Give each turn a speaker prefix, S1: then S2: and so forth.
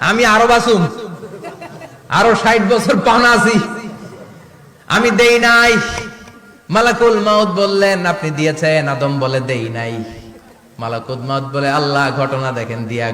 S1: আমি আরও বাসুম। আরও ষাট বছর পাওনা আছি। আমি দেই নাই। মালাকুল মাউদ বললেন, আপনি দিয়েছেন, আদম বলে দেই নাই। মালাকুল মাউদ বলে, আল্লাহ ঘটনা দেখেন, দিয়া